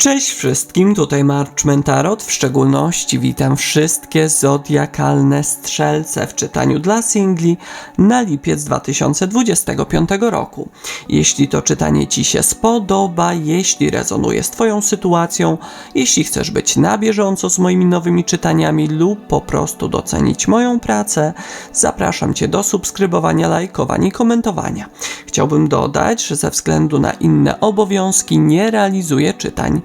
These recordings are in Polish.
Cześć wszystkim, tutaj Marchman Tarot. W szczególności witam wszystkie zodiakalne strzelce w czytaniu dla singli na lipiec 2025 roku. Jeśli to czytanie Ci się spodoba, jeśli rezonuje z Twoją sytuacją, jeśli chcesz być na bieżąco z moimi nowymi czytaniami lub po prostu docenić moją pracę, zapraszam Cię do subskrybowania, lajkowania i komentowania. Chciałbym dodać, że ze względu na inne obowiązki nie realizuję czytań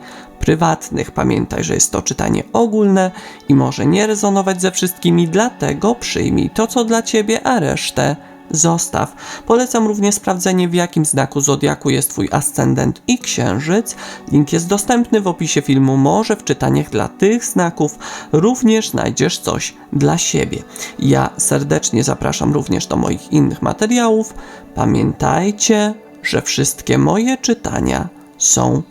prywatnych. Pamiętaj, że jest to czytanie ogólne i może nie rezonować ze wszystkimi, dlatego przyjmij to, co dla ciebie, a resztę zostaw. Polecam również sprawdzenie, w jakim znaku zodiaku jest Twój ascendent i księżyc. Link jest dostępny w opisie filmu. Może w czytaniach dla tych znaków również znajdziesz coś dla siebie. Ja serdecznie zapraszam również do moich innych materiałów. Pamiętajcie, że wszystkie moje czytania są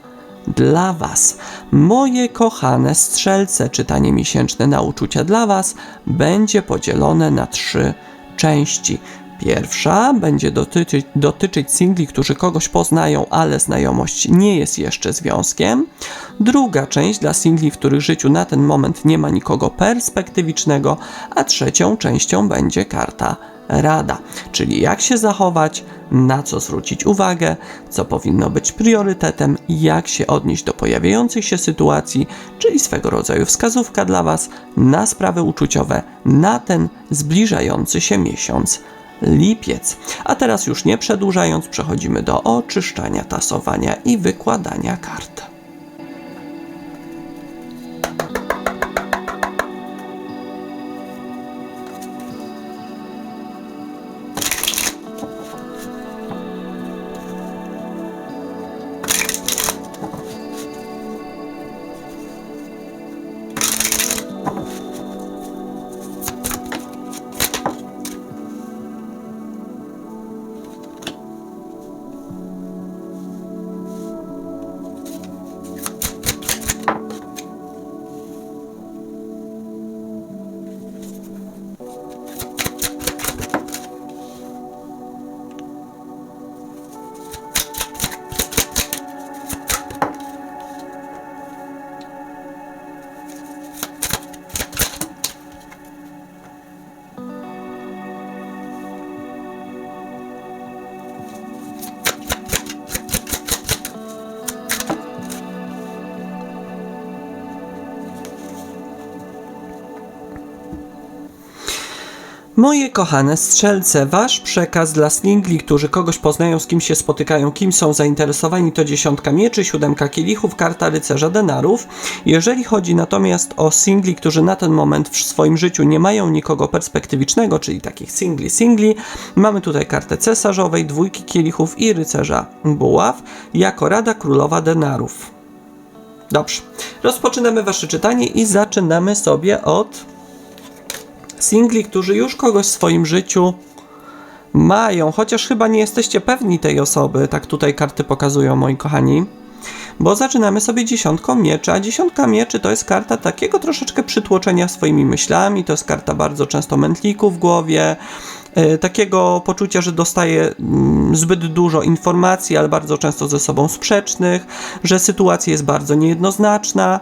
dla Was. Moje kochane strzelce, czytanie miesięczne na uczucia dla Was będzie podzielone na trzy części. Pierwsza będzie dotyczyć, dotyczyć singli, którzy kogoś poznają, ale znajomość nie jest jeszcze związkiem. Druga część dla singli, w których życiu na ten moment nie ma nikogo perspektywicznego, a trzecią częścią będzie karta rada, czyli jak się zachować, na co zwrócić uwagę, co powinno być priorytetem, jak się odnieść do pojawiających się sytuacji, czyli swego rodzaju wskazówka dla Was na sprawy uczuciowe na ten zbliżający się miesiąc lipiec. A teraz już nie przedłużając, przechodzimy do oczyszczania, tasowania i wykładania kart. Moje kochane strzelce, wasz przekaz dla singli, którzy kogoś poznają, z kim się spotykają, kim są zainteresowani, to dziesiątka mieczy, siódemka kielichów, karta rycerza denarów. Jeżeli chodzi natomiast o singli, którzy na ten moment w swoim życiu nie mają nikogo perspektywicznego, czyli takich singli, singli, mamy tutaj kartę cesarzowej, dwójki kielichów i rycerza buław, jako rada królowa denarów. Dobrze, rozpoczynamy wasze czytanie i zaczynamy sobie od singli, którzy już kogoś w swoim życiu mają, chociaż chyba nie jesteście pewni tej osoby, tak tutaj karty pokazują, moi kochani. Bo zaczynamy sobie dziesiątką mieczy, a dziesiątka mieczy to jest karta takiego troszeczkę przytłoczenia swoimi myślami, to jest karta bardzo często mętliku w głowie, yy, takiego poczucia, że dostaje yy, zbyt dużo informacji, ale bardzo często ze sobą sprzecznych, że sytuacja jest bardzo niejednoznaczna,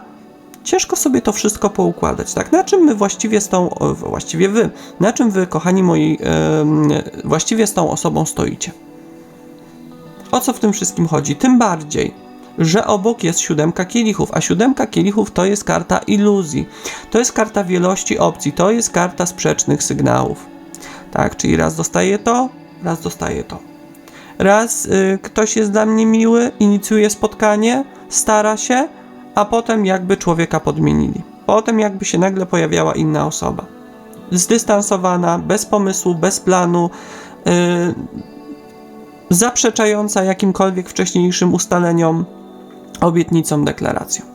ciężko sobie to wszystko poukładać, tak? Na czym my właściwie z tą, właściwie wy, na czym wy, kochani moi, właściwie z tą osobą stoicie? O co w tym wszystkim chodzi? Tym bardziej, że obok jest siódemka kielichów, a siódemka kielichów to jest karta iluzji, to jest karta wielości opcji, to jest karta sprzecznych sygnałów. Tak, czyli raz dostaję to, raz dostaję to. Raz y, ktoś jest dla mnie miły, inicjuje spotkanie, stara się, a potem jakby człowieka podmienili. Potem jakby się nagle pojawiała inna osoba. Zdystansowana, bez pomysłu, bez planu, yy, zaprzeczająca jakimkolwiek wcześniejszym ustaleniom, obietnicom, deklaracjom.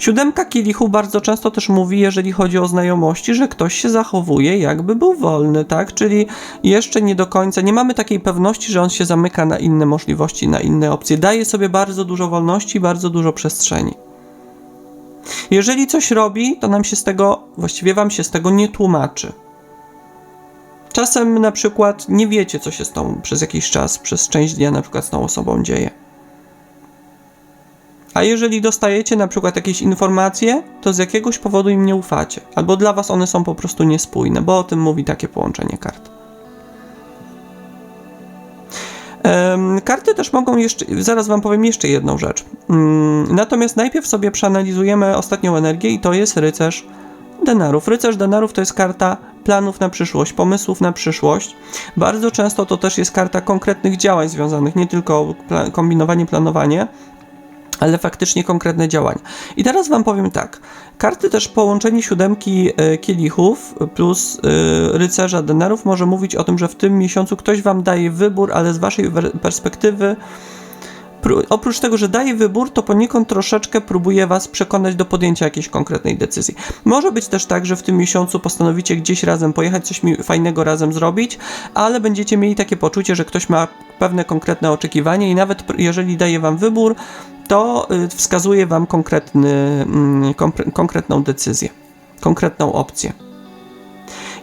Siódemka kielichów bardzo często też mówi, jeżeli chodzi o znajomości, że ktoś się zachowuje jakby był wolny, tak? Czyli jeszcze nie do końca, nie mamy takiej pewności, że on się zamyka na inne możliwości, na inne opcje. Daje sobie bardzo dużo wolności bardzo dużo przestrzeni. Jeżeli coś robi, to nam się z tego, właściwie wam się z tego nie tłumaczy. Czasem na przykład nie wiecie, co się z tą przez jakiś czas, przez część dnia na przykład z tą osobą dzieje. A jeżeli dostajecie na przykład jakieś informacje, to z jakiegoś powodu im nie ufacie. Albo dla was one są po prostu niespójne, bo o tym mówi takie połączenie kart. Karty też mogą jeszcze, zaraz Wam powiem jeszcze jedną rzecz. Mm, Natomiast najpierw sobie przeanalizujemy ostatnią energię i to jest rycerz denarów. Rycerz denarów to jest karta planów na przyszłość, pomysłów na przyszłość. Bardzo często to też jest karta konkretnych działań związanych, nie tylko kombinowanie, planowanie, ale faktycznie konkretne działania. I teraz Wam powiem tak. Karty też połączenie siódemki e, kielichów plus e, rycerza denarów może mówić o tym, że w tym miesiącu ktoś Wam daje wybór, ale z Waszej perspektywy oprócz tego, że daje wybór, to poniekąd troszeczkę próbuje Was przekonać do podjęcia jakiejś konkretnej decyzji. Może być też tak, że w tym miesiącu postanowicie gdzieś razem pojechać, coś fajnego razem zrobić, ale będziecie mieli takie poczucie, że ktoś ma pewne konkretne oczekiwanie i nawet jeżeli daje Wam wybór, to y, wskazuje Wam konkretny, mm, konkretną decyzję, konkretną opcję.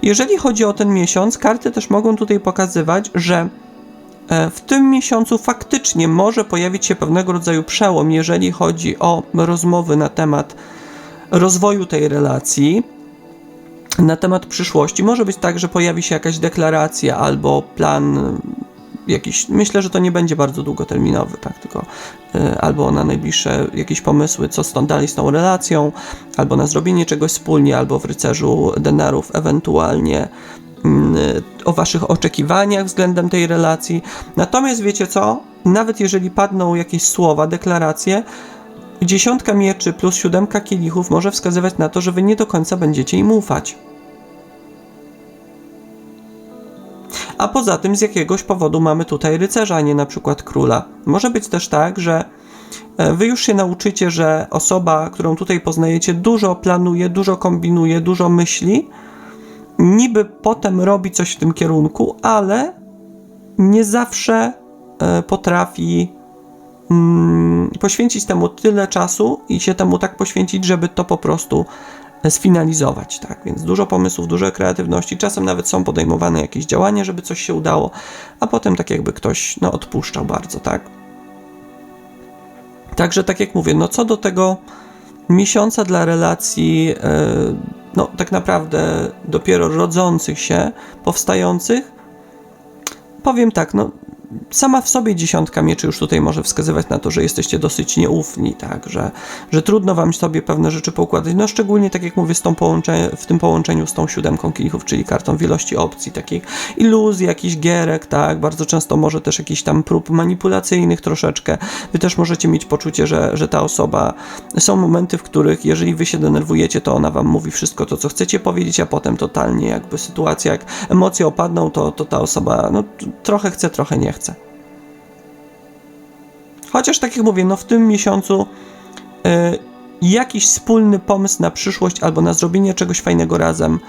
Jeżeli chodzi o ten miesiąc, karty też mogą tutaj pokazywać, że w tym miesiącu faktycznie może pojawić się pewnego rodzaju przełom, jeżeli chodzi o rozmowy na temat rozwoju tej relacji, na temat przyszłości. Może być tak, że pojawi się jakaś deklaracja albo plan y, jakiś. Myślę, że to nie będzie bardzo długoterminowy, tak, tylko y, albo na najbliższe jakieś pomysły, co stąd dalej z tą relacją, albo na zrobienie czegoś wspólnie, albo w rycerzu denarów ewentualnie o waszych oczekiwaniach względem tej relacji. Natomiast wiecie co? Nawet jeżeli padną jakieś słowa, deklaracje, dziesiątka mieczy plus siódemka kielichów może wskazywać na to, że wy nie do końca będziecie im ufać. A poza tym z jakiegoś powodu mamy tutaj rycerza, a nie na przykład króla. Może być też tak, że e, wy już się nauczycie, że osoba, którą tutaj poznajecie, dużo planuje, dużo kombinuje, dużo myśli, niby potem robi coś w tym kierunku, ale nie zawsze e, potrafi mm, poświęcić temu tyle czasu i się temu tak poświęcić, żeby to po prostu e, sfinalizować, tak? Więc dużo pomysłów, dużo kreatywności, czasem nawet są podejmowane jakieś działania, żeby coś się udało, a potem tak jakby ktoś no, odpuszczał bardzo, tak? Także tak jak mówię, no co do tego miesiąca dla relacji, e, no tak naprawdę dopiero rodzących się, powstających, powiem tak, no sama w sobie dziesiątka mieczy już tutaj może wskazywać na to, że jesteście dosyć nieufni, tak, że, że trudno wam sobie pewne rzeczy poukładać, no szczególnie tak jak mówię z tą w tym połączeniu z tą siódemką kielichów, czyli kartą wielości opcji, takich iluzji, jakichś gierek, tak, bardzo często może też jakichś tam prób manipulacyjnych troszeczkę, wy też możecie mieć poczucie, że, że ta osoba, są momenty, w których jeżeli wy się denerwujecie, to ona wam mówi wszystko to, co chcecie powiedzieć, a potem totalnie jakby sytuacja, jak emocje opadną, to, to ta osoba, no trochę chce, trochę nie chce. Chociaż tak jak mówię, no w tym miesiącu y, jakiś wspólny pomysł na przyszłość albo na zrobienie czegoś fajnego razem,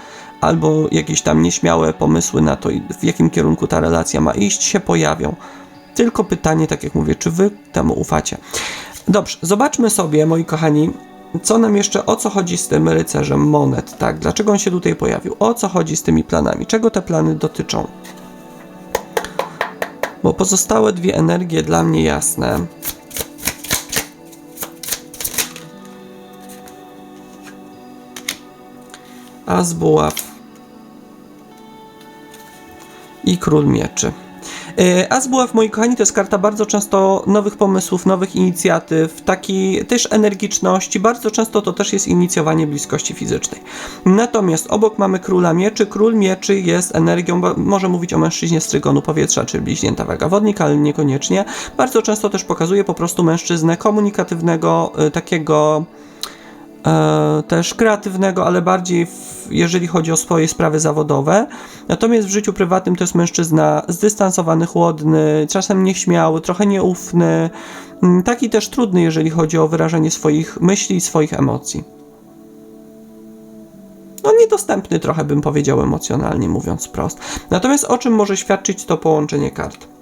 albo jakieś tam nieśmiałe pomysły na to, w jakim kierunku ta relacja ma iść, się pojawią. Tylko pytanie, tak jak mówię, czy wy temu ufacie? Dobrze, zobaczmy sobie, moi kochani, co nam jeszcze, o co chodzi z tym rycerzem monet, tak? Dlaczego on się tutaj pojawił? O co chodzi z tymi planami? Czego te plany dotyczą? Bo pozostałe dwie energie dla mnie jasne. As buław i król mieczy. E, As buław, moi kochani, to jest karta bardzo często nowych pomysłów, nowych inicjatyw, takiej też energiczności. Bardzo często to też jest inicjowanie bliskości fizycznej. Natomiast obok mamy króla mieczy. Król mieczy jest energią, może mówić o mężczyźnie z trygonu powietrza, czy bliźnięta waga wodnika, ale niekoniecznie. Bardzo często też pokazuje po prostu mężczyznę komunikatywnego, y, takiego e, też kreatywnego, ale bardziej w, jeżeli chodzi o swoje sprawy zawodowe. Natomiast w życiu prywatnym to jest mężczyzna zdystansowany, chłodny, czasem nieśmiały, trochę nieufny, taki też trudny, jeżeli chodzi o wyrażanie swoich myśli i swoich emocji. No niedostępny trochę bym powiedział emocjonalnie, mówiąc wprost. Natomiast o czym może świadczyć to połączenie kart?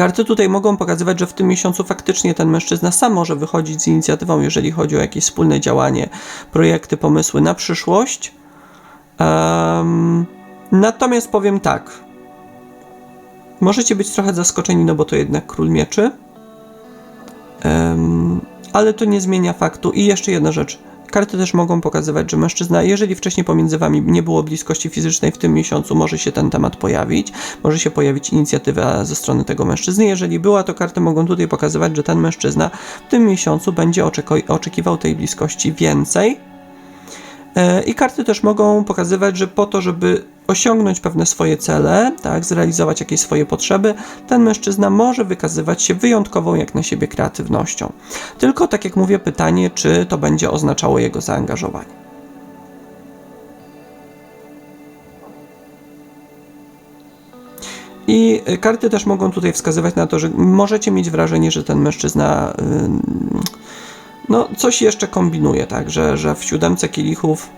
Karty tutaj mogą pokazywać, że w tym miesiącu faktycznie ten mężczyzna sam może wychodzić z inicjatywą, jeżeli chodzi o jakieś wspólne działanie, projekty, pomysły na przyszłość. Em, natomiast powiem tak. Możecie być trochę zaskoczeni, no bo to jednak król mieczy. Em, ale to nie zmienia faktu. I jeszcze jedna rzecz. Karty też mogą pokazywać, że mężczyzna, jeżeli wcześniej pomiędzy wami nie było bliskości fizycznej w tym miesiącu, może się ten temat pojawić, może się pojawić inicjatywa ze strony tego mężczyzny. Jeżeli była, to karty mogą tutaj pokazywać, że ten mężczyzna w tym miesiącu będzie oczekiwał tej bliskości więcej. E, I karty też mogą pokazywać, że po to, żeby osiągnąć pewne swoje cele, tak, zrealizować jakieś swoje potrzeby, ten mężczyzna może wykazywać się wyjątkową jak na siebie kreatywnością. Tylko tak jak mówię, pytanie, czy to będzie oznaczało jego zaangażowanie. I y, karty też mogą tutaj wskazywać na to, że możecie mieć wrażenie, że ten mężczyzna no, coś jeszcze kombinuje, tak, że, że w siódemce kielichów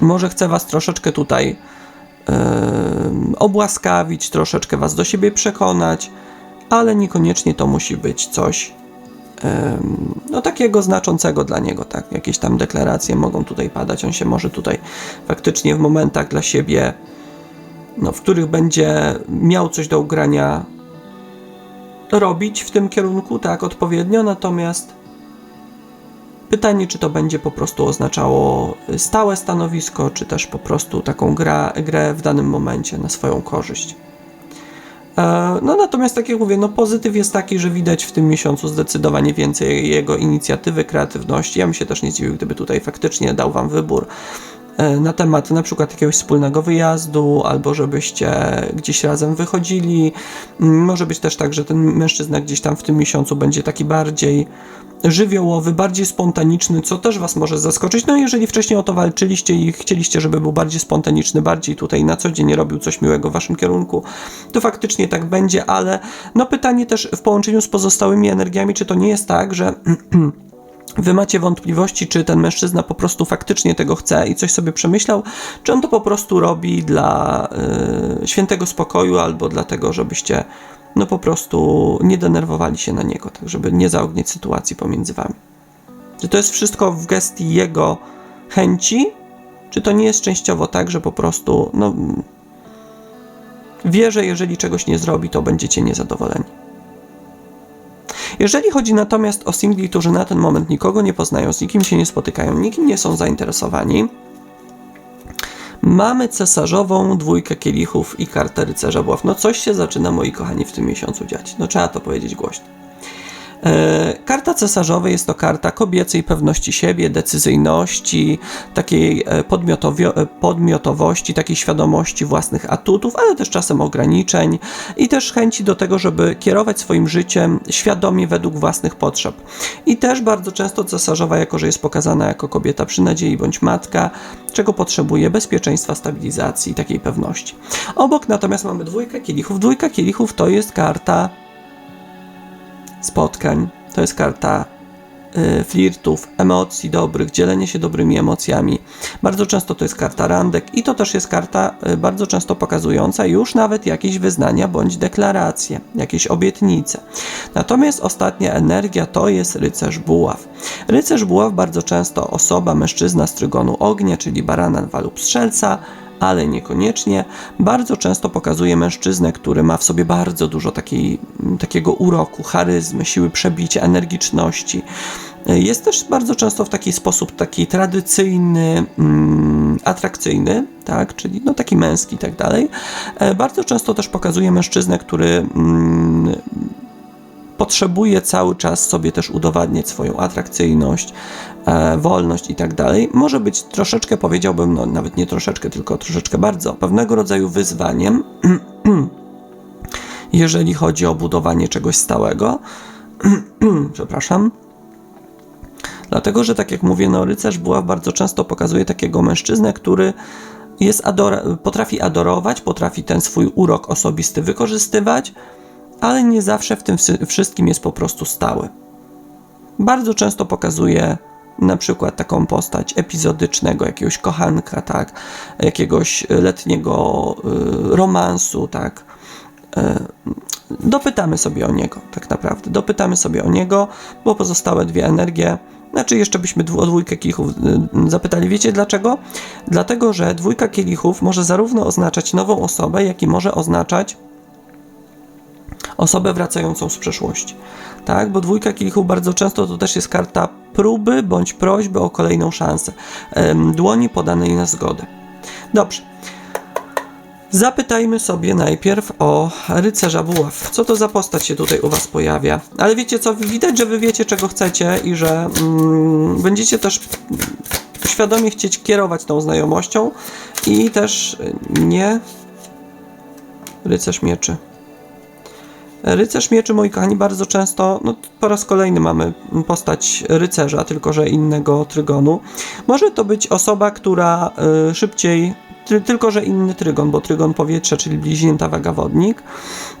może chce was troszeczkę tutaj obłaskawić, troszeczkę was do siebie przekonać, ale niekoniecznie to musi być coś no takiego znaczącego dla niego, tak, jakieś tam deklaracje mogą tutaj padać, on się może tutaj faktycznie w momentach dla siebie no, w których będzie miał coś do ugrania robić w tym kierunku, tak, odpowiednio, natomiast pytanie, czy to będzie po prostu oznaczało stałe stanowisko, czy też po prostu taką gra, grę w danym momencie na swoją korzyść. E, No natomiast tak jak mówię, no pozytyw jest taki, że widać w tym miesiącu zdecydowanie więcej jego inicjatywy, kreatywności. Ja bym się też nie zdziwił, gdyby tutaj faktycznie dał wam wybór na temat na przykład jakiegoś wspólnego wyjazdu, albo żebyście gdzieś razem wychodzili. Mm, Może być też tak, że ten mężczyzna gdzieś tam w tym miesiącu będzie taki bardziej żywiołowy, bardziej spontaniczny, co też was może zaskoczyć. No jeżeli wcześniej o to walczyliście i chcieliście, żeby był bardziej spontaniczny, bardziej tutaj na co dzień robił coś miłego w waszym kierunku, to faktycznie tak będzie, ale no pytanie też w połączeniu z pozostałymi energiami, czy to nie jest tak, że Wy macie wątpliwości, czy ten mężczyzna po prostu faktycznie tego chce i coś sobie przemyślał, czy on to po prostu robi dla y, świętego spokoju albo dlatego, żebyście no po prostu nie denerwowali się na niego, tak żeby nie zaognieć sytuacji pomiędzy wami. Czy to jest wszystko w gestii jego chęci, czy to nie jest częściowo tak, że po prostu no, mm, wie, że jeżeli czegoś nie zrobi, to będziecie niezadowoleni. Jeżeli chodzi natomiast o singli, którzy na ten moment nikogo nie poznają, z nikim się nie spotykają, nikim nie są zainteresowani, mamy cesarzową dwójkę kielichów i kartę rycerza buław. No coś się zaczyna, moi kochani, w tym miesiącu dziać. No trzeba to powiedzieć głośno. E, Karta cesarzowa jest to karta kobiecej pewności siebie, decyzyjności, takiej e, e, podmiotowości, takiej świadomości własnych atutów, ale też czasem ograniczeń i też chęci do tego, żeby kierować swoim życiem świadomie według własnych potrzeb. I też bardzo często cesarzowa, jako że jest pokazana jako kobieta przy nadziei bądź matka, czego potrzebuje bezpieczeństwa, stabilizacji, takiej pewności. Obok natomiast mamy dwójkę kielichów. Dwójka kielichów to jest karta spotkań, to jest karta y, flirtów, emocji dobrych, dzielenie się dobrymi emocjami. Bardzo często to jest karta randek i to też jest karta y, bardzo często pokazująca już nawet jakieś wyznania bądź deklaracje, jakieś obietnice. Natomiast ostatnia energia to jest rycerz buław. Rycerz buław bardzo często osoba, mężczyzna z trygonu ognia, czyli barana, lwa lub strzelca, ale niekoniecznie. Bardzo często pokazuje mężczyznę, który ma w sobie bardzo dużo takiej, takiego uroku, charyzmy, siły przebicia, energiczności. Jest też bardzo często w taki sposób taki tradycyjny, mm, atrakcyjny, tak, czyli no taki męski i tak dalej. E, Bardzo często też pokazuje mężczyznę, który mm, potrzebuje cały czas sobie też udowadniać swoją atrakcyjność, e, wolność i tak dalej, może być troszeczkę, powiedziałbym, no nawet nie troszeczkę, tylko troszeczkę bardzo, pewnego rodzaju wyzwaniem, jeżeli chodzi o budowanie czegoś stałego. Przepraszam. Dlatego, że tak jak mówię, no rycerz buław bardzo często pokazuje takiego mężczyznę, który jest adora- potrafi adorować, potrafi ten swój urok osobisty wykorzystywać, ale nie zawsze w tym wszy- wszystkim jest po prostu stały. Bardzo często pokazuje na przykład taką postać epizodycznego, jakiegoś kochanka, tak, jakiegoś letniego y, romansu, tak. Y, dopytamy sobie o niego, tak naprawdę. Dopytamy sobie o niego, bo pozostałe dwie energie. Znaczy, jeszcze byśmy o dwójkę kielichów zapytali. Wiecie dlaczego? Dlatego, że dwójka kielichów może zarówno oznaczać nową osobę, jak i może oznaczać osobę wracającą z przeszłości. Tak, bo dwójka kielichów bardzo często to też jest karta próby bądź prośby o kolejną szansę. Dłoni podanej na zgodę. Dobrze. Zapytajmy sobie najpierw o rycerza buław. Co to za postać się tutaj u Was pojawia? Ale wiecie co, widać, że Wy wiecie czego chcecie i że mm, będziecie też świadomie chcieć kierować tą znajomością i też nie rycerz mieczy. Rycerz mieczy, moi kochani, bardzo często, no po raz kolejny mamy postać rycerza, tylko że innego trygonu. Może to być osoba, która y, szybciej, ty, tylko że inny trygon, bo trygon powietrza, czyli bliźnięta waga wodnik.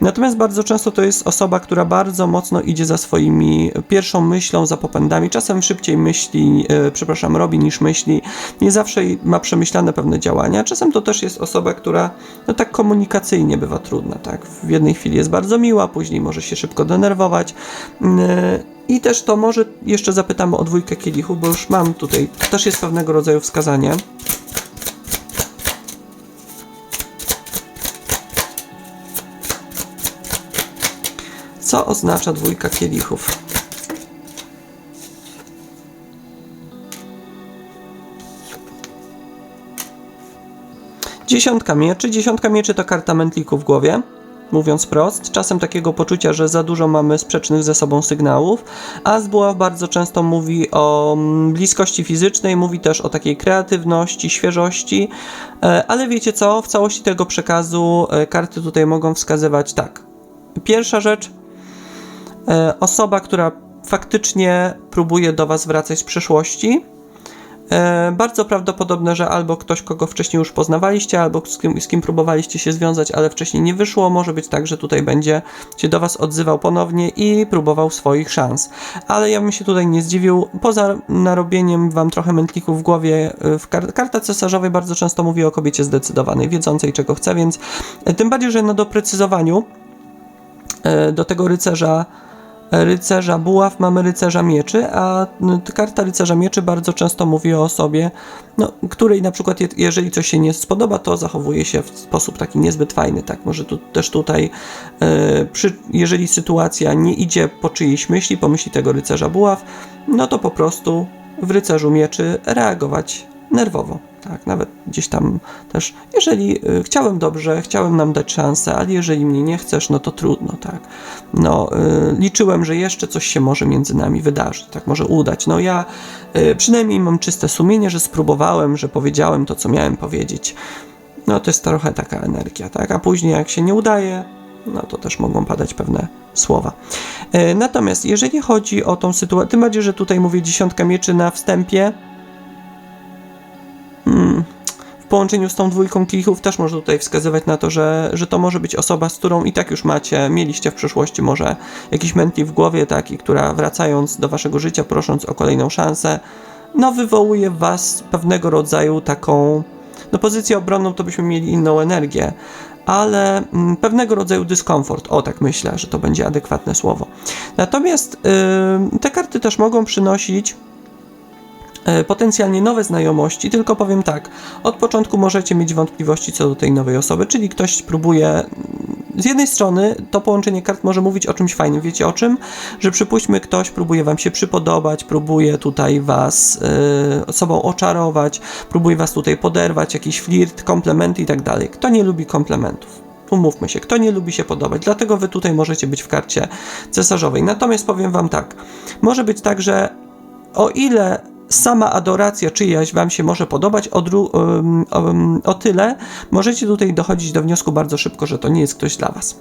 Natomiast bardzo często to jest osoba, która bardzo mocno idzie za swoimi pierwszą myślą, za popędami. Czasem szybciej myśli, y, przepraszam, robi niż myśli. Nie zawsze ma przemyślane pewne działania. Czasem to też jest osoba, która no tak komunikacyjnie bywa trudna, tak? W jednej chwili jest bardzo miła, później może się szybko denerwować. Yy, I też to może jeszcze zapytamy o dwójkę kielichów, bo już mam tutaj, też jest pewnego rodzaju wskazanie. Co oznacza dwójka kielichów? Dziesiątka mieczy. Dziesiątka mieczy to karta mętliku w głowie. Mówiąc prost, czasem takiego poczucia, że za dużo mamy sprzecznych ze sobą sygnałów, a zbuław bardzo często mówi o mm, bliskości fizycznej, mówi też o takiej kreatywności, świeżości, e, ale wiecie co, w całości tego przekazu e, karty tutaj mogą wskazywać tak. Pierwsza rzecz, osoba, która faktycznie próbuje do Was wracać z przeszłości, E, bardzo prawdopodobne, że albo ktoś, kogo wcześniej już poznawaliście, albo z kim, z kim próbowaliście się związać, ale wcześniej nie wyszło. Może być tak, że tutaj będzie się do Was odzywał ponownie i próbował swoich szans. Ale ja bym się tutaj nie zdziwił. Poza narobieniem Wam trochę mętlików w głowie, e, w kar karta cesarzowej bardzo często mówi o kobiecie zdecydowanej, wiedzącej czego chce, więc e, tym bardziej, że na doprecyzowaniu e, do tego rycerza rycerza buław mamy rycerza mieczy, a no, karta rycerza mieczy bardzo często mówi o osobie, no, której na przykład je, jeżeli coś się nie spodoba, to zachowuje się w sposób taki niezbyt fajny, tak, może tu, też tutaj e, przy, jeżeli sytuacja nie idzie po czyjejś myśli, po myśli tego rycerza buław, no to po prostu w rycerzu mieczy reagować nerwowo. Tak, nawet gdzieś tam też, jeżeli y, chciałem dobrze, chciałem nam dać szansę, ale jeżeli mnie nie chcesz, no to trudno, tak. No, y, liczyłem, że jeszcze coś się może między nami wydarzyć, tak, może udać. No ja y, przynajmniej mam czyste sumienie, że spróbowałem, że powiedziałem to, co miałem powiedzieć. No to jest trochę taka energia, tak, a później jak się nie udaje, no to też mogą padać pewne słowa. Natomiast jeżeli chodzi o tą sytuację, tym bardziej, że tutaj mówię dziesiątka mieczy na wstępie, mm, w połączeniu z tą dwójką kielichów też może tutaj wskazywać na to, że, że to może być osoba, z którą i tak już macie, mieliście w przeszłości może jakiś mętli w głowie, taki, która wracając do waszego życia, prosząc o kolejną szansę, no wywołuje w was pewnego rodzaju taką, no pozycję obronną to byśmy mieli inną energię, ale mm, pewnego rodzaju dyskomfort. O, tak myślę, że to będzie adekwatne słowo. Natomiast yy, te karty też mogą przynosić potencjalnie nowe znajomości, tylko powiem tak, od początku możecie mieć wątpliwości co do tej nowej osoby, czyli ktoś próbuje z jednej strony to połączenie kart może mówić o czymś fajnym. Wiecie o czym? Że przypuśćmy ktoś próbuje wam się przypodobać, próbuje tutaj was yy, sobą oczarować, próbuje was tutaj poderwać, jakiś flirt, komplementy i tak dalej. Kto nie lubi komplementów? Umówmy się, kto nie lubi się podobać, dlatego wy tutaj możecie być w karcie cesarzowej. Natomiast powiem wam tak, może być tak, że o ile sama adoracja czyjaś wam się może podobać, o, ym, o tyle możecie tutaj dochodzić do wniosku bardzo szybko, że to nie jest ktoś dla was.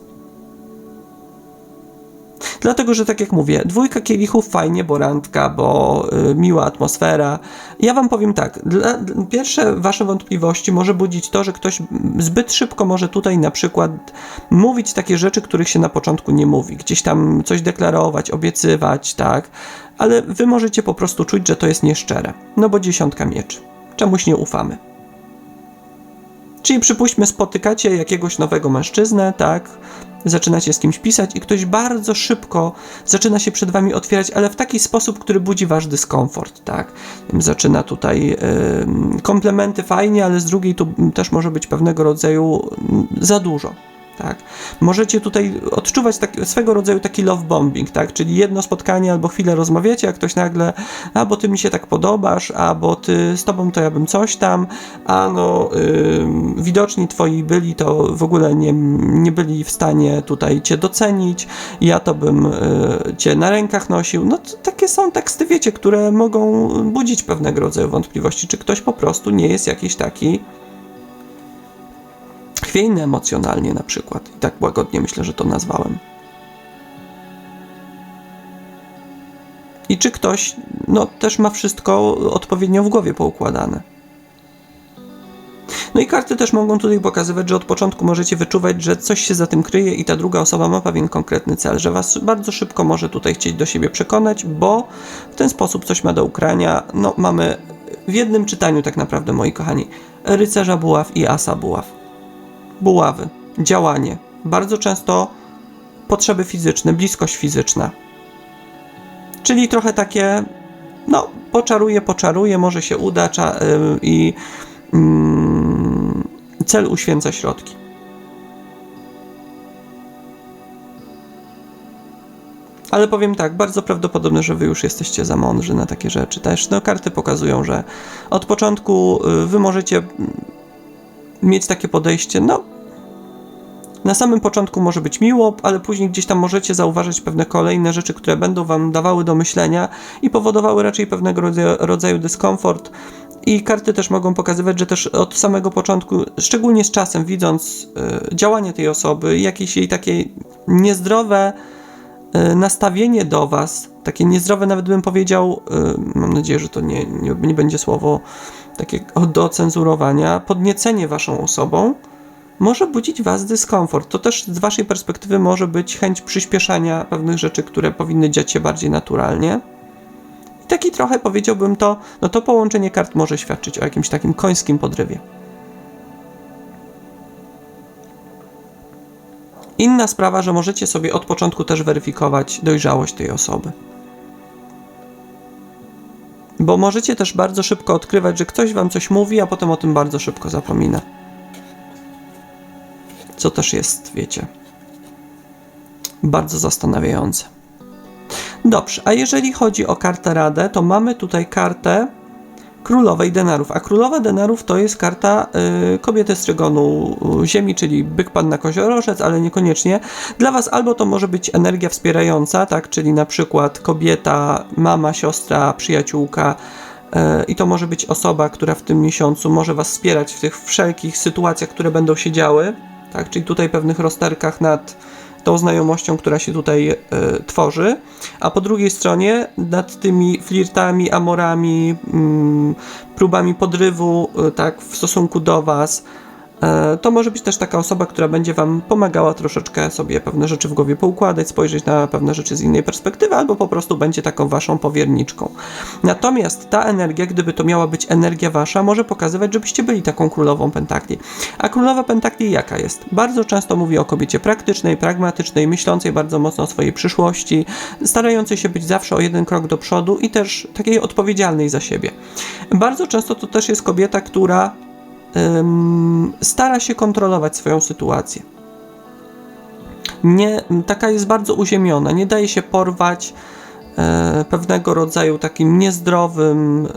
Dlatego, że tak jak mówię, dwójka kielichów fajnie, bo randka, bo y, miła atmosfera. Ja wam powiem tak, dla, pierwsze wasze wątpliwości może budzić to, że ktoś zbyt szybko może tutaj na przykład mówić takie rzeczy, których się na początku nie mówi. Gdzieś tam coś deklarować, obiecywać, tak. Ale wy możecie po prostu czuć, że to jest nieszczere. No bo dziesiątka mieczy. Czemuś nie ufamy. Czyli przypuśćmy, spotykacie jakiegoś nowego mężczyznę, tak? Zaczynacie z kimś pisać i ktoś bardzo szybko zaczyna się przed wami otwierać, ale w taki sposób, który budzi wasz dyskomfort, tak? Zaczyna tutaj ym, komplementy fajnie, ale z drugiej tu też może być pewnego rodzaju ym, za dużo. Tak. Możecie tutaj odczuwać tak, swego rodzaju taki love bombing, tak? Czyli jedno spotkanie albo chwilę rozmawiacie, a ktoś nagle, a bo ty mi się tak podobasz, a bo ty z tobą to ja bym coś tam, a no yy, widoczni twoi byli to w ogóle nie, nie byli w stanie tutaj cię docenić, ja to bym yy, cię na rękach nosił. No takie są teksty, wiecie, które mogą budzić pewnego rodzaju wątpliwości, czy ktoś po prostu nie jest jakiś taki chwiejny emocjonalnie na przykład. I tak łagodnie myślę, że to nazwałem. I czy ktoś no, też ma wszystko odpowiednio w głowie poukładane. No i karty też mogą tutaj pokazywać, że od początku możecie wyczuwać, że coś się za tym kryje i ta druga osoba ma pewien konkretny cel, że was bardzo szybko może tutaj chcieć do siebie przekonać, bo w ten sposób coś ma do ukrania. No mamy w jednym czytaniu tak naprawdę, moi kochani, rycerza buław i asa buław buławy, działanie, bardzo często potrzeby fizyczne, bliskość fizyczna. Czyli trochę takie, no, poczaruje, poczaruje, może się uda cza, yy, i yy, cel uświęca środki. Ale powiem tak, bardzo prawdopodobne, że wy już jesteście za mądrzy na takie rzeczy. Też no, karty pokazują, że od początku yy, wy możecie mieć takie podejście, no na samym początku może być miło, ale później gdzieś tam możecie zauważyć pewne kolejne rzeczy, które będą wam dawały do myślenia i powodowały raczej pewnego rodzaju, rodzaju dyskomfort. I karty też mogą pokazywać, że też od samego początku, szczególnie z czasem, widząc y, działanie tej osoby, jakieś jej takie niezdrowe y, nastawienie do was, takie niezdrowe, nawet bym powiedział, y, mam nadzieję, że to nie, nie, nie będzie słowo takie do cenzurowania, podniecenie waszą osobą, może budzić was dyskomfort. To też z waszej perspektywy może być chęć przyspieszania pewnych rzeczy, które powinny dziać się bardziej naturalnie. I taki trochę powiedziałbym to, no to połączenie kart może świadczyć o jakimś takim końskim podrywie. Inna sprawa, że możecie sobie od początku też weryfikować dojrzałość tej osoby. Bo możecie też bardzo szybko odkrywać, że ktoś wam coś mówi, a potem o tym bardzo szybko zapomina. Co też jest, wiecie, bardzo zastanawiające. Dobrze, a jeżeli chodzi o kartę Radę, to mamy tutaj kartę Królowej Denarów. A Królowa Denarów to jest karta y, kobiety z trygonu ziemi, czyli byk pan na koziorożec, ale niekoniecznie. Dla Was albo to może być energia wspierająca, tak, czyli na przykład kobieta, mama, siostra, przyjaciółka, y, i to może być osoba, która w tym miesiącu może Was wspierać w tych wszelkich sytuacjach, które będą się działy, tak, czyli tutaj pewnych rozterkach nad tą znajomością, która się tutaj y, tworzy, a po drugiej stronie nad tymi flirtami, amorami, mm, próbami podrywu, y, tak, w stosunku do Was, to może być też taka osoba, która będzie Wam pomagała troszeczkę sobie pewne rzeczy w głowie poukładać, spojrzeć na pewne rzeczy z innej perspektywy, albo po prostu będzie taką Waszą powierniczką. Natomiast ta energia, gdyby to miała być energia Wasza, może pokazywać, żebyście byli taką królową pentakli. A królowa pentakli jaka jest? Bardzo często mówi o kobiecie praktycznej, pragmatycznej, myślącej bardzo mocno o swojej przyszłości, starającej się być zawsze o jeden krok do przodu i też takiej odpowiedzialnej za siebie. Bardzo często to też jest kobieta, która stara się kontrolować swoją sytuację. Nie, taka jest bardzo uziemiona, nie daje się porwać e, pewnego rodzaju takim niezdrowym, e,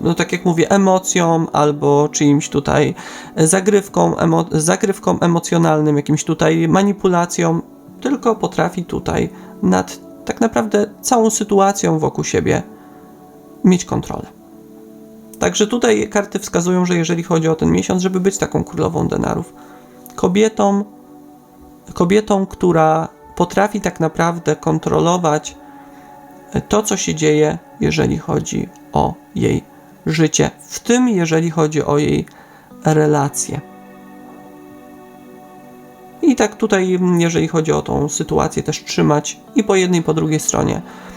no tak jak mówię, emocjom albo czyimś tutaj zagrywką, emo, zagrywką emocjonalnym, jakimś tutaj manipulacją, tylko potrafi tutaj nad tak naprawdę całą sytuacją wokół siebie mieć kontrolę. Także tutaj karty wskazują, że jeżeli chodzi o ten miesiąc, żeby być taką królową denarów, kobietą, kobietą, która potrafi tak naprawdę kontrolować to, co się dzieje, jeżeli chodzi o jej życie, w tym jeżeli chodzi o jej relacje. I tak tutaj, jeżeli chodzi o tą sytuację, też trzymać i po jednej, i po drugiej stronie. e,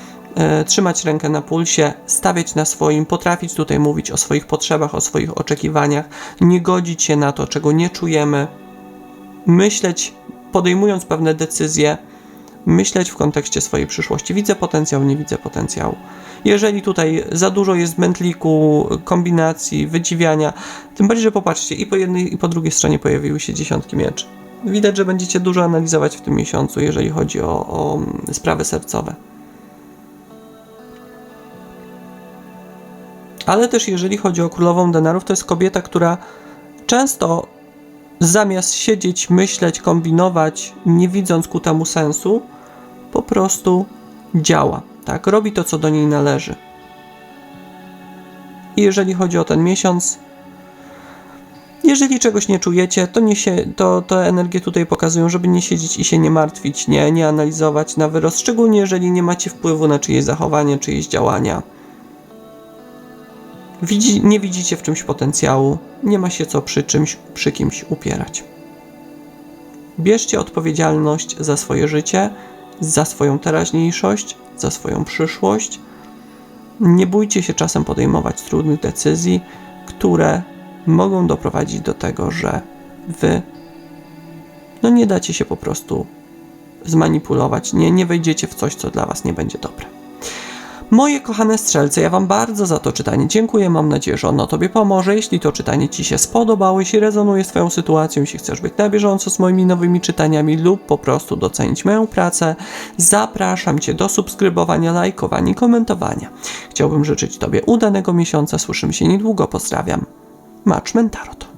trzymać rękę na pulsie, stawiać na swoim, potrafić tutaj mówić o swoich potrzebach, o swoich oczekiwaniach, nie godzić się na to, czego nie czujemy, myśleć, podejmując pewne decyzje, myśleć w kontekście swojej przyszłości. Widzę potencjał, nie widzę potencjału. Jeżeli tutaj za dużo jest mętliku, kombinacji, wydziwiania, tym bardziej, że popatrzcie, i po jednej, i po drugiej stronie pojawiły się dziesiątki mieczy. Widać, że będziecie dużo analizować w tym miesiącu, jeżeli chodzi o, o sprawy sercowe. Ale też jeżeli chodzi o królową denarów, to jest kobieta, która często zamiast siedzieć, myśleć, kombinować, nie widząc ku temu sensu, po prostu działa, tak? Robi to, co do niej należy. I jeżeli chodzi o ten miesiąc, jeżeli czegoś nie czujecie, to, nie się, to te energie tutaj pokazują, żeby nie siedzieć i się nie martwić, nie, nie analizować na wyrost, szczególnie jeżeli nie macie wpływu na czyjeś zachowanie, czyjeś działania. Widzi, nie widzicie w czymś potencjału, nie ma się co przy czymś, przy kimś upierać. Bierzcie odpowiedzialność za swoje życie, za swoją teraźniejszość, za swoją przyszłość. Nie bójcie się czasem podejmować trudnych decyzji, które mogą doprowadzić do tego, że wy no nie dacie się po prostu zmanipulować, nie, nie wejdziecie w coś, co dla was nie będzie dobre. Moje kochane strzelce, ja Wam bardzo za to czytanie dziękuję. Mam nadzieję, że ono Tobie pomoże. Jeśli to czytanie Ci się spodobało, jeśli rezonuje z Twoją sytuacją, jeśli chcesz być na bieżąco z moimi nowymi czytaniami lub po prostu docenić moją pracę, zapraszam Cię do subskrybowania, lajkowania i komentowania. Chciałbym życzyć Tobie udanego miesiąca. Słyszymy się niedługo. Pozdrawiam. Match Mentarot.